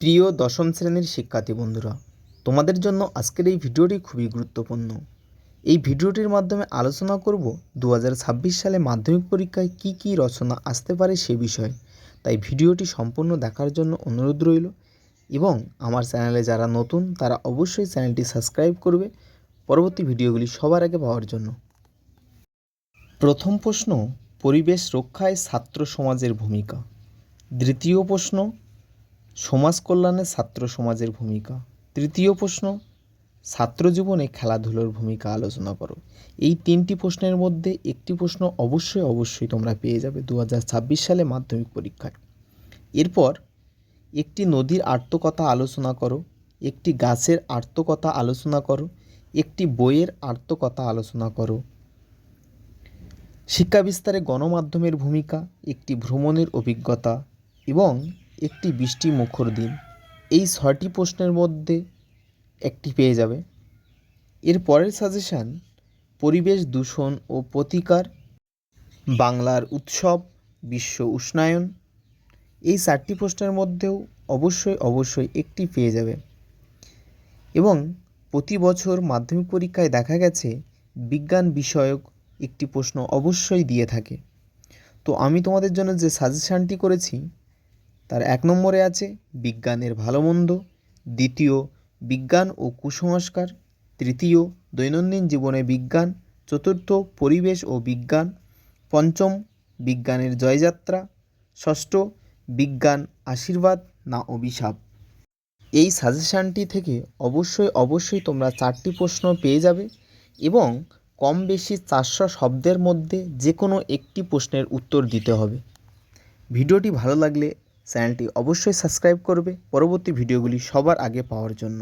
প্রিয় দশম শ্রেণির শিক্ষার্থী বন্ধুরা, তোমাদের জন্য আজকের এই ভিডিওটি খুবই গুরুত্বপূর্ণ। এই ভিডিওটির মাধ্যমে আলোচনা করব দু হাজার ছাব্বিশ সালে মাধ্যমিক পরীক্ষায় কি কি রচনা আসতে পারে সে বিষয়ে। তাই ভিডিওটি সম্পূর্ণ দেখার জন্য অনুরোধ রইল এবং আমার চ্যানেলে যারা নতুন, তারা অবশ্যই চ্যানেলটি সাবস্ক্রাইব করবে পরবর্তী ভিডিওগুলি সবার আগে পাওয়ার জন্য। প্রথম প্রশ্ন, পরিবেশ রক্ষায় ছাত্র সমাজের ভূমিকা। দ্বিতীয় প্রশ্ন সমাজ কল্যাণে ছাত্র সমাজের ভূমিকা। তৃতীয় প্রশ্ন, ছাত্র জীবনে খেলাধুলোর ভূমিকা আলোচনা করো। এই তিনটি প্রশ্নের মধ্যে একটি প্রশ্ন অবশ্যই অবশ্যই তোমরা পেয়ে যাবে দু হাজার ছাব্বিশ সালে মাধ্যমিক পরীক্ষায়। এরপর একটি নদীর আত্মকথা আলোচনা করো, একটি গাছের আত্মকথা আলোচনা করো, একটি বইয়ের আত্মকথা আলোচনা করো। শিক্ষা বিস্তারে গণমাধ্যমের ভূমিকা, একটি ভ্রমণের অভিজ্ঞতা এবং একটি বৃষ্টি মুখর দিন। এই ছয়টি প্রশ্নের মধ্যে একটি পেয়ে যাবে। এর পরের সাজেশান পরিবেশ দূষণ ও প্রতিকার, বাংলার উৎসব, বিশ্ব উষ্ণায়ন। এই চারটি প্রশ্নের মধ্যেও অবশ্যই অবশ্যই একটি পেয়ে যাবে। এবং প্রতি বছর মাধ্যমিক পরীক্ষায় দেখা গেছে, বিজ্ঞান বিষয়ক একটি প্রশ্ন অবশ্যই দিয়ে থাকে। তো আমি তোমাদের জন্য যে সাজেশানটি করেছি তার এক নম্বরে আছে বিজ্ঞানের ভালো মন্দ, দ্বিতীয় বিজ্ঞান ও কুসংস্কার, তৃতীয় দৈনন্দিন জীবনে বিজ্ঞান, চতুর্থ পরিবেশ ও বিজ্ঞান, পঞ্চম বিজ্ঞানের জয়যাত্রা, ষষ্ঠ বিজ্ঞান আশীর্বাদ না অভিশাপ। এই সাজেশানটি থেকে অবশ্যই অবশ্যই তোমরা চারটি প্রশ্ন পেয়ে যাবে এবং কম বেশি চারশো শব্দের মধ্যে যে কোনো একটি প্রশ্নের উত্তর দিতে হবে। ভিডিওটি ভালো লাগলে চ্যানেলটি অবশ্যই সাবস্ক্রাইব করবে। পরবর্তী ভিডিওগুলি সবার আগে পাওয়ার জন্য।